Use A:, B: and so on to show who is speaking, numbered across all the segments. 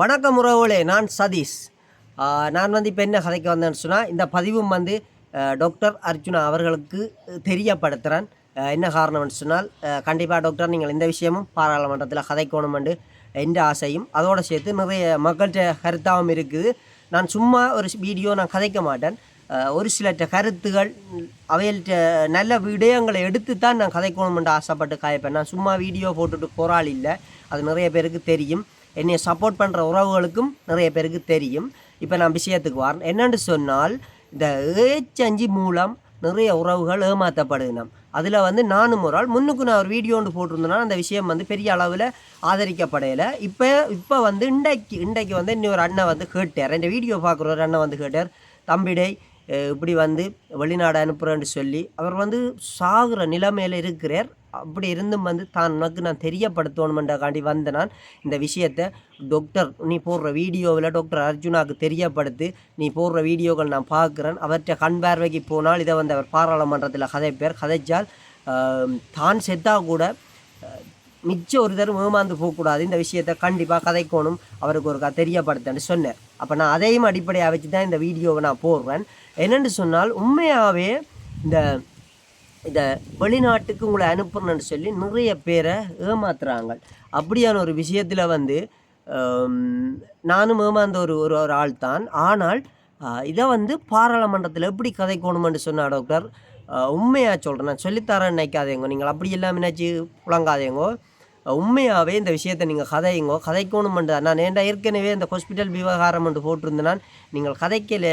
A: வணக்கம் உறவுகளே நான் சதீஷ். நான் வந்து இப்போ என்ன கதைக்கு வந்தேன்னு சொன்னால் இந்த பதிவும் வந்து டாக்டர் அர்ஜுனா அவர்களுக்கு தெரியப்படுத்துகிறேன் என்ன காரணம்னு சொன்னால் கண்டிப்பாக டாக்டர் நீங்கள் இந்த விஷயமும் பாராளுமன்றத்தில் கதைக்கணுமெண்டு எந்த ஆசையும் அதோடு சேர்த்து நிறைய மக்கள்கிட்ட கருத்தாகவும் இருக்குது. நான் சும்மா ஒரு வீடியோ நான் கதைக்க மாட்டேன். ஒரு சிலற்ற கருத்துகள் அவைகள்ட்ட நல்ல விடயங்களை எடுத்து தான் நான் கதைக்கணுமென்று ஆசைப்பட்டு காயப்பேன். நான் சும்மா வீடியோ போட்டுட்டு போராள் இல்லை அது நிறைய பேருக்கு தெரியும். என்னை சப்போர்ட் பண்ணுற உறவுகளுக்கும் நிறைய பேருக்கு தெரியும். இப்போ நான் விஷயத்துக்கு வரேன். என்னென்னு சொன்னால் இந்த ஏச்சஞ்சி மூலம் நிறைய உறவுகள் ஏமாற்றப்படுகினோம் அதில் வந்து நானும் ஒரு ஆள். முன்னுக்கு நான் ஒரு வீடியோ ஒன்று போட்டிருந்தேன்னா அந்த விஷயம் வந்து பெரிய அளவில் ஆதரிக்கப்படையலை. இப்போ இப்போ வந்து இன்றைக்கு இன்றைக்கு வந்து இன்னொரு அண்ணன் வந்து கேட்டார். இந்த வீடியோ பார்க்குற ஒரு அண்ணன் வந்து கேட்டார் தம்பிடை இப்படி வந்து வெளிநாடு அனுப்புகிறேன்னு சொல்லி. அவர் வந்து சாகுற நிலைமையில் இருக்கிறார். அப்படி இருந்தும் வந்து தான் உனக்கு நான் தெரியப்படுத்தணுமென்றக்காண்டி வந்த நான் இந்த விஷயத்தை டாக்டர் நீ போடுற வீடியோவில் டாக்டர் அர்ஜுனாவுக்கு தெரியப்படுத்து நீ போடுற வீடியோக்கள் நான் பார்க்குறேன். அவர்கிட்ட கண் பார்வைக்கு போனால் இதை வந்து அவர் பாராளுமன்றத்தில் கதைப்பேர். கதைச்சால் தான் செத்தா கூட மிச்சம் ஒரு தரம் ஏமாந்து போகக்கூடாது. இந்த விஷயத்தை கண்டிப்பாக கதைக்கணும். அவருக்கு ஒரு க தெரியப்படுத்தேன்னு சொன்னார். அப்போ நான் அதையும் அடிப்படையாக வச்சு தான் இந்த வீடியோவை நான் போடுறேன். என்னென்னு சொன்னால் உண்மையாகவே இந்த இதை வெளிநாட்டுக்கு உங்களை அனுப்புறேன்னு சொல்லி நிறைய பேரை ஏமாத்துறாங்க. அப்படியான ஒரு விஷயத்தில் வந்து நானும் ஏமாந்த ஒரு ஒரு ஒரு ஆள் தான். ஆனால் இதை வந்து பாராளுமன்றத்தில் எப்படி கதைக்கணுமென்று சொன்னா டாக்டர்? உண்மையாக சொல்கிறேன் நான் சொல்லித்தரேன் நினைக்காதேங்க. நீங்கள் அப்படி இல்லாமல் நினச்சி புழங்காதேங்கோ உண்மையாகவே இந்த விஷயத்தை நீங்கள் கதையுங்கோ கதைக்கணுமெண்டு நான் ஏன்டா ஏற்கனவே இந்த ஹாஸ்பிட்டல் விவகாரம் என்று போட்டிருந்தேன் நீங்கள் கதைக்கல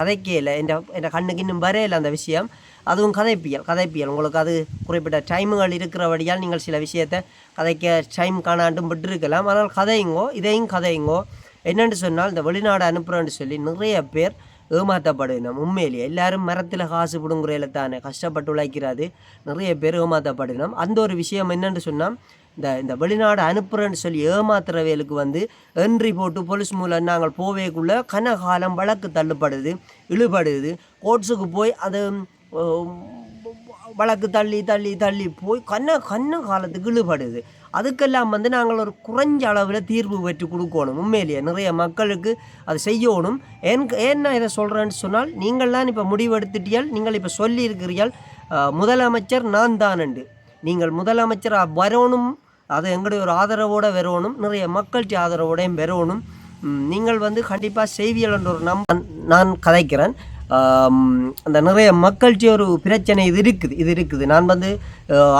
A: கதைக்கல என் என் கண்ணுக்கு இன்னும் வரையில அந்த விஷயம். அதுவும் கதைப்பியல் கதைப்பியல். உங்களுக்கு அது குறிப்பிட்ட டைமுகள் இருக்கிறபடியால் நீங்கள் சில விஷயத்தை கதைக்க டைம் காணாண்டும் விட்டுருக்கலாம். ஆனால் கதையுங்கோ இதையும் கதையுங்கோ என்னென்னு சொன்னால் இந்த வெளிநாடு அனுப்புகிறேன்னு சொல்லி நிறைய பேர் ஏமாற்றப்படுகிறோம் உண்மையிலேயே எல்லாரும் மரத்தில் காசு பிடுங்குறையில் தானே கஷ்டப்பட்டு உழைக்கிறாது நிறைய பேர் ஏமாற்றப்படுகிறோம் அந்த ஒரு விஷயம் என்னென்னு சொன்னால் இந்த இந்த வெளிநாடு அனுப்புகிறேன்னு சொல்லி ஏமாத்துறவைகளுக்கு வந்து என்ட்ரி போட்டு போலீஸ் மூலம் நாங்கள் போவேக்குள்ள கனகாலம் வழக்கு தள்ளுப்படுது இழுபடுது. கோர்ட்ஸுக்கு போய் அது வழக்கு தள்ளி தள்ளி தள்ளி போய் கண்ண கண்ண காலத்துக்கு இழுபடுது. அதுக்கெல்லாம் வந்து நாங்கள் ஒரு குறைஞ்ச அளவில் தீர்வு பெற்று கொடுக்கணும். உண்மையிலேயே நிறைய மக்களுக்கு அது செய்யணும். ஏன் ஏன் நான் இதை சொல்கிறேன்னு சொன்னால் நீங்கள்லாம் இப்போ முடிவெடுத்துட்டியால் நீங்கள் இப்போ சொல்லியிருக்கிறீர்கள் முதலமைச்சர் நான் தானண்டு. நீங்கள் முதலமைச்சராக வரணும் அது எங்களுடைய ஒரு ஆதரவோடு வரணும் நிறைய மக்கள்கிட்ட ஆதரவோடையும் வரணும் நீங்கள் வந்து கண்டிப்பாக செய்வியல் என்ற ஒரு நம் நான் கதைக்கிறேன். அந்த நிறைய மக்கள்கிட்ட ஒரு பிரச்சனை இது இருக்குது இது இருக்குது. நான் வந்து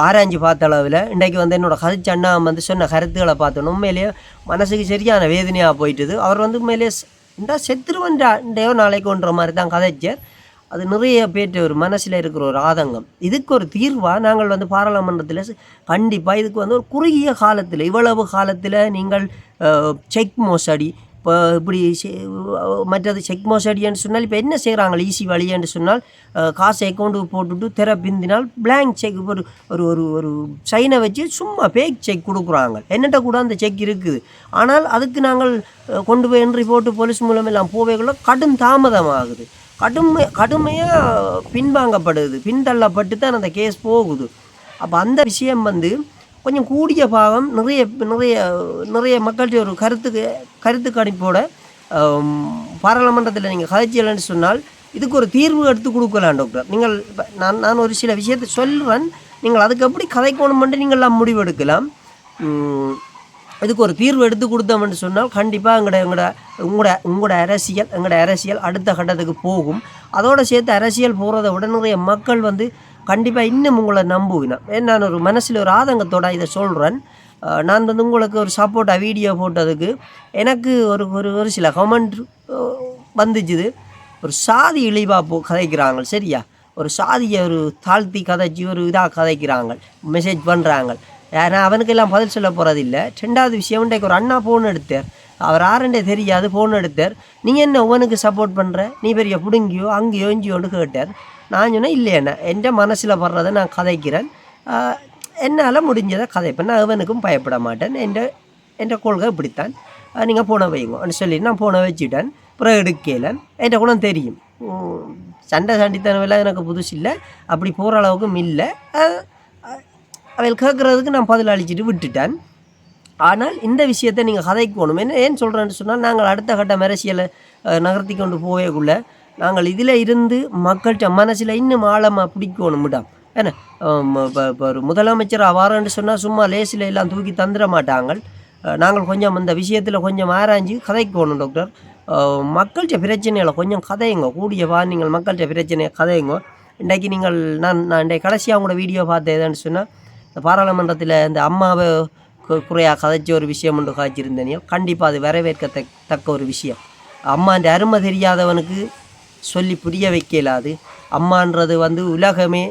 A: ஆராய்ஞ்சு பார்த்த அளவில் இன்றைக்கு வந்து என்னோட கதைச்ச அண்ணா வந்து சொன்ன கருத்துக்களை பார்த்தோம். உண்மையிலேயே மனசுக்கு சரியான வேதனையாக போயிட்டுது. அவர் வந்து உண்மையிலேயே இந்த இந்தா செத்துருவன்டா இண்டையோ நாளைக்குன்ற மாதிரி தான் கதைச்சார். அது நிறைய பேர்ட்ட ஒரு மனசில் இருக்கிற ஒரு ஆதங்கம். இதுக்கு ஒரு தீர்வாக நாங்கள் வந்து பாராளுமன்றத்தில் கண்டிப்பாக இதுக்கு வந்து ஒரு குறுகிய காலத்தில் இவ்வளவு காலத்தில் நீங்கள் செக் மோசடி இப்போ இப்படி செ- மற்றது செக் மோசடின்னு சொன்னால் இப்போ என்ன செய்கிறாங்களோ ஈஸி வழின்னு சொன்னால் காசு அக்கௌண்ட்டுக்கு போட்டுட்டு திற பிந்தினால் பிளாங்க் செக் ஒரு ஒரு ஒரு ஒரு சைனை வச்சு சும்மா பேக் செக் கொடுக்குறாங்க. என்னட்ட கூட அந்த செக் இருக்குது. ஆனால் அதுக்கு நாங்கள் கொண்டு போய் என்ட்ரி போட்டு போலீஸ் மூலம் எல்லாம் போவேக்குள்ள கடும் தாமதமாகுது கடுமை கடுமையாக பின்வாங்கப்படுது. பின்தள்ளப்பட்டு தான் அந்த கேஸ் போகுது. அப்போ அந்த விஷயம் வந்து கொஞ்சம் கூடிய பாகம் நிறைய நிறைய நிறைய மக்கள்கிட்ட ஒரு கருத்துக்கு கருத்து கணிப்போட பாராளுமன்றத்தில் நீங்கள் கதைச்சியலன்னு சொன்னால் இதுக்கு ஒரு தீர்வு எடுத்து கொடுக்கலாம் டாக்டர் நீங்கள் நான் நான் ஒரு சில விஷயத்தை சொல்லுவேன் நீங்கள் அதுக்கு எப்படி கதைக்கணுமென்று நீங்கள்லாம் முடிவெடுக்கலாம். இதுக்கு ஒரு தீர்வு எடுத்து கொடுத்தோம்னு சொன்னால் கண்டிப்பாக எங்களோட எங்களோட உங்களோட உங்களோட அரசியல் எங்களோட அரசியல் அடுத்த கட்டத்துக்கு போகும். அதோடு சேர்த்து அரசியல் போகிறத விட நிறைய மக்கள் வந்து கண்டிப்பாக இன்னும் உங்களை நம்புவினான் ஏன் நான் ஒரு மனசில் ஒரு ஆதங்கத்தோட இதை சொல்கிறேன் நான் வந்து உங்களுக்கு ஒரு சப்போர்ட்டாக வீடியோ போட்டதுக்கு எனக்கு ஒரு ஒரு ஒரு சில கமெண்ட் வந்துச்சுது. ஒரு சாதி இழிவாக போ கதைக்கிறாங்க சரியா? ஒரு சாதியை ஒரு தாழ்த்தி கதைச்சி ஒரு இதாக கதைக்கிறாங்க மெசேஜ் பண்ணுறாங்க ஏன்னா அவனுக்கெல்லாம் பதில் சொல்ல போகிறதில்ல ரெண்டாவது விஷயம் இன்றைக்கு ஒரு அண்ணா ஃபோன் எடுத்தார். அவர் ஆரண்டே தெரியாது ஃபோன் எடுத்தார். நீ என்ன உவனுக்கு சப்போர்ட் பண்ணுற நீ பெரிய பிடுங்கியோ அங்கேயோ இங்கேயோன்னு கேட்டார். நான் சொன்னேன் இல்லை என்ன என் மனசில் வர்றதை நான் கதைக்கிறேன். என்னால் முடிஞ்சதை கதைப்பேன். நான் அவனுக்கும் பயப்பட மாட்டேன். என் என் கொள்கை இப்படித்தான். நீங்கள் ஃபோனை வைங்க. சொல்லி நான் ஃபோனை வச்சுட்டேன். பிறகு எடுக்கல. என்கிட்ட கூட தெரியும். சண்டை சண்டித்தனவெல்லாம் எனக்கு புதுசு இல்லை அப்படி போகிற அளவுக்கும் இல்லை. அவள் கேட்குறதுக்கு நான் பதில் அளிச்சுட்டு விட்டுட்டேன். ஆனால் இந்த விஷயத்தை நீங்கள் கதைக்கணும். என்ன ஏன் சொல்கிறேன்னு சொன்னால் நாங்கள் அடுத்த கட்ட அரசியலை நகர்த்தி கொண்டு போவேக்குள்ள நாங்கள் இதில் இருந்து மக்கள்கிட்ட மனசில் இன்னும் ஆழமாக பிடிக்கணும் விடாம். என்ன இப்போ இப்போ ஒரு முதலமைச்சர் அவ்வாறுன்னு சொன்னால் சும்மா லேசில் எல்லாம் தூக்கி தந்துட மாட்டாங்க நாங்கள் கொஞ்சம் இந்த விஷயத்தில் கொஞ்சம் ஆராய்ஞ்சு கதைக்கணும் டாக்டர். மக்கள்கிட்ட பிரச்சனைகளை கொஞ்சம் கதையுங்க. கூடிய வா நீங்கள் மக்கள்கிட்ட பிரச்சனையை கதையுங்க. இன்றைக்கு நீங்கள் நான் நான் இன்றைக்கு கடைசியாக உங்களோட வீடியோ பார்த்தேன் எதான்னு சொன்னால் இந்த பாராளுமன்றத்தில் இந்த அம்மாவை குறையாக கதைச்ச ஒரு விஷயம் ஒன்று காய்ச்சிருந்தேனோ கண்டிப்பாக அது வரவேற்க தக்க ஒரு விஷயம். அம்மான்ற அருமை தெரியாதவனுக்கு சொல்லி புரிய வைக்கலாது அம்மான்றது வந்து உலகமே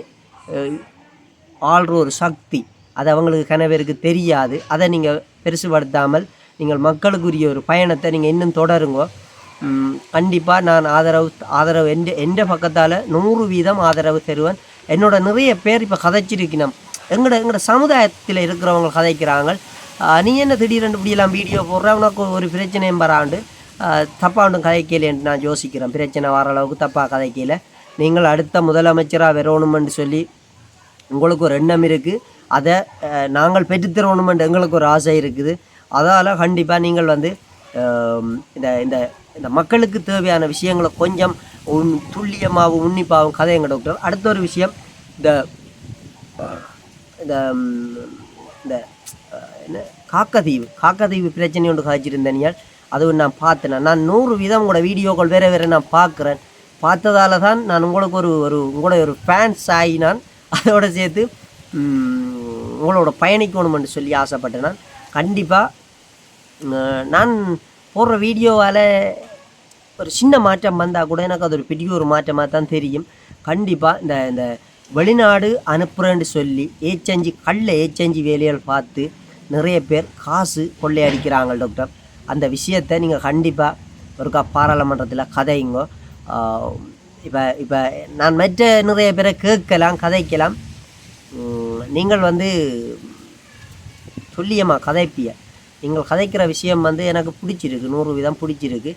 A: ஆள்ற ஒரு சக்தி. அது அவங்களுக்கு கணவருக்கு தெரியாது. அதை நீங்கள் பெருசுபடுத்தாமல் நீங்கள் மக்களுக்குரிய ஒரு பயணத்தை நீங்கள் இன்னும் தொடருங்க. கண்டிப்பாக நான் ஆதரவு ஆதரவு எந்த எந்த பக்கத்தால் நூறு வீதம் ஆதரவு தருவேன். என்னோட நிறைய பேர் இப்போ கதைச்சிருக்கணும். எங்களோட எங்களோட சமுதாயத்தில் இருக்கிறவங்க கதைக்கிறாங்க. நீ என்ன திடீரென்று இப்படியெல்லாம் வீடியோ போடுற? உனக்கு ஒரு பிரச்சனையும் வராண்டு. தப்பாக ஒன்றும் கதைக்கலைன்னு நான் யோசிக்கிறேன். பிரச்சனை வர அளவுக்கு தப்பாக கதைக்கல நீங்கள் அடுத்த முதலமைச்சராக வரணுமென்று சொல்லி உங்களுக்கு ஒரு எண்ணம் இருக்குது அதை நாங்கள் பெற்றுத்தரணுமென்று எங்களுக்கு ஒரு ஆசை இருக்குது. அதால் கண்டிப்பாக நீங்கள் வந்து இந்த இந்த இந்த மக்களுக்கு தேவையான விஷயங்களை கொஞ்சம் உன் துல்லியமாகவும் உன்னிப்பாகவும் கதையுங்க டாக்டர். அடுத்த ஒரு விஷயம் இந்த இந்த இந்த என்ன? காக்கதீவு காக்கதீவு பிரச்சனை ஒன்று காய்ச்சிருந்தேனியால் அதுவும் நான் பார்த்தேன். நான் நூறு வீதம் உங்களோட வீடியோக்கள் வேறு வேறு நான் பார்க்குறேன். பார்த்ததால தான் நான் உங்களுக்கு ஒரு ஒரு உங்களோட ஒரு ஃபேன்ஸ் ஆகி நான் அதோடு சேர்த்து உங்களோட பயணிக்கணும்னு சொல்லி ஆசைப்பட்டேன் நான். கண்டிப்பாக நான் போடுற வீடியோவால் ஒரு சின்ன மாற்றம் வந்தால் கூட எனக்கு அது ஒரு பெரிய ஒரு மாற்றமாக தான் தெரியும். கண்டிப்பாக இந்த இந்த வெளிநாடு அனுப்புகிறேன்னு சொல்லி ஏச்சஞ்சி கள்ள ஏச்சஞ்சி வேலைகள் பார்த்து நிறைய பேர் காசு கொள்ளையடிக்கிறாங்க டாக்டர். அந்த விஷயத்தை நீங்கள் கண்டிப்பாக ஒருக்கா பாராளுமன்றத்தில் கதைங்க. இப்போ இப்போ நான் மற்ற நிறைய பேரை கேட்கலாம் கதைக்கலாம். நீங்கள் வந்து சொல்லியம்மா கதைப்பிய. நீங்கள் கதைக்கிற விஷயம் வந்து எனக்கு பிடிச்சிருக்கு நூறு விதம் பிடிச்சிருக்கு.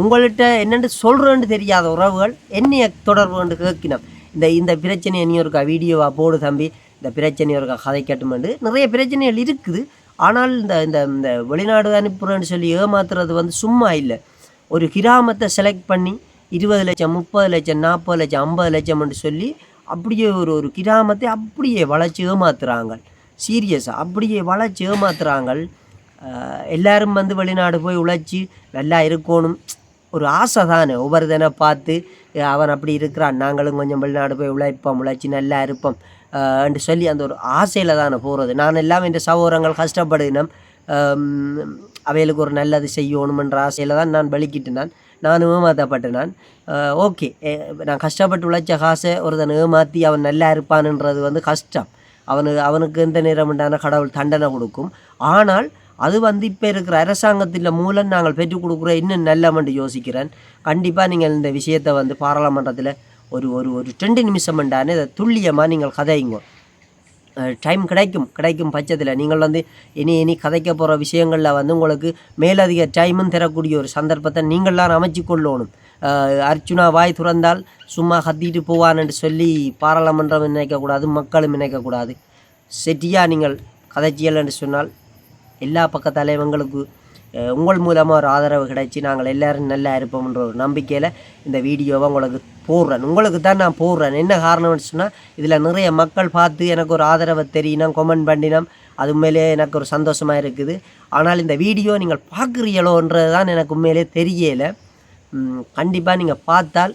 A: உங்கள்கிட்ட என்னென்று சொல்கிறேன்னு தெரியாத உறவுகள் என்னைய தொடர்புன்னு கேட்கினோம் இந்த இந்த பிரச்சனையை நீ ஒருக்கா வீடியோவாக போடு தம்பி. இந்த பிரச்சனையை கதை கேட்டுமெண்டு நிறைய பிரச்சனைகள் இருக்குது. ஆனால் இந்த இந்த இந்த வெளிநாடு அனுப்புகிறேன்னு சொல்லி ஏமாத்துறது வந்து சும்மா இல்லை. ஒரு கிராமத்தை செலக்ட் பண்ணி இருபது லட்சம் முப்பது லட்சம் நாற்பது லட்சம் ஐம்பது லட்சம்னு சொல்லி அப்படியே ஒரு ஒரு கிராமத்தை அப்படியே வளைச்சி ஏமாத்துறாங்க. சீரியஸாக அப்படியே வளைச்சி ஏமாத்துறாங்க. ஆஹ் எல்லாரும் வந்து வெளிநாடு போய் உழைச்சி நல்லா இருக்கணும். ஒரு ஆசை தானே. ஒவ்வொருத்தனை பார்த்து அவன் அப்படி இருக்கிறான். நாங்களும் கொஞ்சம் வெளிநாடு போய் உழைப்போம் உழைச்சி நல்லா இருப்போம். என்று சொல்லி அந்த ஒரு ஆசையில் தானே போகிறது நான் எல்லாம் என் சகோதரங்கள் கஷ்டப்படுகினோம் அவைகளுக்கு ஒரு நல்லது செய்யணுமென்ற ஆசையில் தான் நான் வெளிக்கிட்டு நான் நானும் ஏமாற்றப்பட்டேன் நான். ஓகே. நான் கஷ்டப்பட்டு உழைச்ச காசை ஒருத்தன் ஏமாற்றி அவன் நல்லா இருப்பான்ன்றது வந்து கஷ்டம். அவனுக்கு அவனுக்கு எந்த நேரம்ண்டான கடவுள் தண்டனை கொடுக்கும். ஆனால் அது வந்து இப்போ இருக்கிற அரசாங்கத்தில் மூலம் நாங்கள் பெற்றுக் கொடுக்குற இன்னும் நல்லமென்று யோசிக்கிறேன். கண்டிப்பாக நீங்கள் இந்த விஷயத்தை வந்து பாராளுமன்றத்தில் ஒரு ஒரு ஒரு ரெண்டு நிமிஷம்ண்டானே இதை துல்லியமாக நீங்கள் கதையுங்க. டைம் கிடைக்கும். கிடைக்கும் பட்சத்தில் நீங்கள் வந்து இனி இனி கதைக்க போகிற விஷயங்களில் வந்து உங்களுக்கு மேலதிக டைமும் தரக்கூடிய ஒரு சந்தர்ப்பத்தை நீங்கள்லாம் அமைச்சு கொள்ளணும். அர்ச்சுனா வாய் துறந்தால் சும்மா கத்திட்டு போவான்னு சொல்லி பாராளுமன்றம் நினைக்கக்கூடாது மக்களும் நினைக்கக்கூடாது செட்டியாக நீங்கள் கதைச்சியல் என்று சொன்னால் எல்லா பக்கத்தாலேயும் தலைவங்களுக்கு உங்கள் மூலமாக ஒரு ஆதரவு கிடைச்சி நாங்கள் எல்லாரும் நல்லா இருப்போம்ன்ற ஒரு நம்பிக்கையில் இந்த வீடியோவை உங்களுக்கு போடுறேன். உங்களுக்கு தான் நான் போடுறேன். என்ன காரணம்னு சொன்னால் இதில் நிறைய மக்கள் பார்த்து எனக்கு ஒரு ஆதரவை தெரியினோம் கொமெண்ட் பண்ணினோம். அது உண்மையிலே எனக்கு ஒரு சந்தோஷமாக இருக்குது. ஆனால் இந்த வீடியோ நீங்கள் பார்க்குறீங்களோன்றது தான் எனக்கு உண்மையிலே தெரியலை. கண்டிப்பாக நீங்கள் பார்த்தால்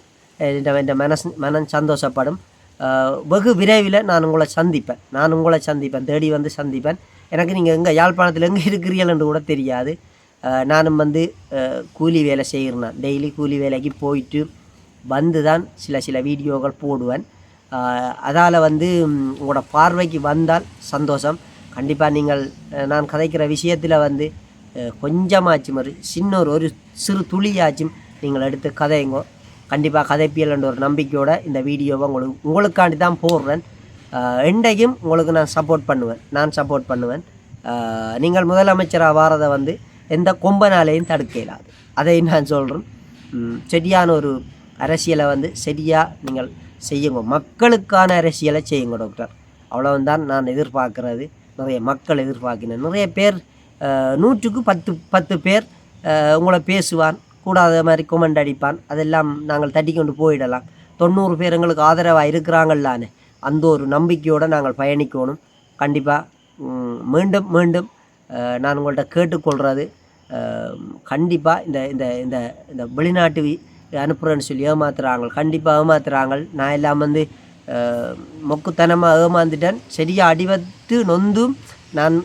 A: இந்த மனசு மனம் சந்தோஷப்படும். வெகு விரைவில் நான் உங்களை சந்திப்பேன். நான் உங்களை சந்திப்பேன். தேடி வந்து சந்திப்பேன். எனக்கு நீங்கள் எங்கே யாழ்ப்பாணத்தில் எங்கே என்று கூட தெரியாது. நானும் வந்து கூலி வேலை செய்கிறேன். டெய்லி கூலி வேலைக்கு போயிட்டு வந்து தான் சில சில வீடியோக்கள் போடுவேன். அதால் வந்து உங்களோட பார்வைக்கு வந்தால் சந்தோஷம். கண்டிப்பாக நீங்கள் நான் கதைக்கிற விஷயத்தில் வந்து கொஞ்சமாச்சும் ஒரு சின்ன ஒரு ஒரு சிறு துளியாச்சும் நீங்கள் எடுத்து கதைங்கோ. கண்டிப்பாக கதைப்பியல்ன்ற ஒரு நம்பிக்கையோட இந்த வீடியோவை உங்களுக்கு உங்களுக்காண்டி தான் போடுறேன். அஹ், உங்களுக்கு நான் சப்போர்ட் பண்ணுவேன். நான் சப்போர்ட் பண்ணுவேன். நீங்கள் முதலமைச்சராக வாரதை வந்து எந்த கொம்பனாலையும் தடுக்க இயலாது. அதை நான் சொல்கிறேன் சரியான ஒரு அரசியலை வந்து சரியாக நீங்கள் செய்யுங்க. மக்களுக்கான அரசியலை செய்யுங்க டாக்டர் அவ்வளவுதான் நான் எதிர்பார்க்கறது. நிறைய மக்கள் எதிர்பார்க்கிறேன் நிறைய பேர் நூற்றுக்கு பத்து பத்து பேர் உங்களை பேசுவான். கூடாத மாதிரி கொமெண்ட் அடிப்பான். அதெல்லாம் நாங்கள் தட்டி கொண்டு போயிடலாம். தொண்ணூறு பேர் எங்களுக்கு ஆதரவாக இருக்கிறாங்கல்லான்னு அந்த ஒரு நம்பிக்கையோடு நாங்கள் பயணிக்கணும். கண்டிப்பாக மீண்டும் மீண்டும் நான் உங்கள்கிட்ட கேட்டுக்கொள்கிறது கண்டிப்பாக இந்த இந்த இந்த இந்த வெளிநாட்டு அனுப்புகிறேன்னு சொல்லி ஏமாத்துறாங்க. கண்டிப்பாக ஏமாத்துறாங்க. நான் எல்லாம் வந்து மொக்குத்தனமாக ஏமாந்துட்டேன். சரியாக அடிவத்து நொந்தும் நான்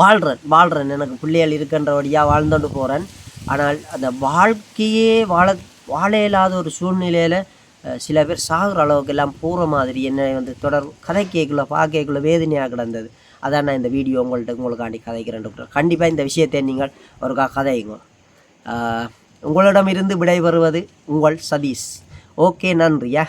A: வாழ்கிறேன் வாழ்கிறேன் எனக்கு பிள்ளைகள் இருக்கின்றபடியாக வாழ்ந்துட்டு போகிறேன் ஆனால் அந்த வாழ்க்கையே வாழ வாழ இயலாத ஒரு சூழ்நிலையில் சில பேர் சாகுற அளவுக்கு எல்லாம் போகிற மாதிரி என்ன வந்து தொடர் கதை கேட்குள்ள பார்க்கக்குள்ள வேதனையாக கிடந்தது. அதான் நான் இந்த வீடியோ உங்கள்கிட்ட உங்களுக்காண்டி கதைக்கிறேன் டாக்டர் கண்டிப்பாக இந்த விஷயத்தை நீங்கள் ஒருக்கா கதைங்க உங்களிடமிருந்து விடைபெறுவது உங்கள் சதீஷ். ஓகே நன்றியா?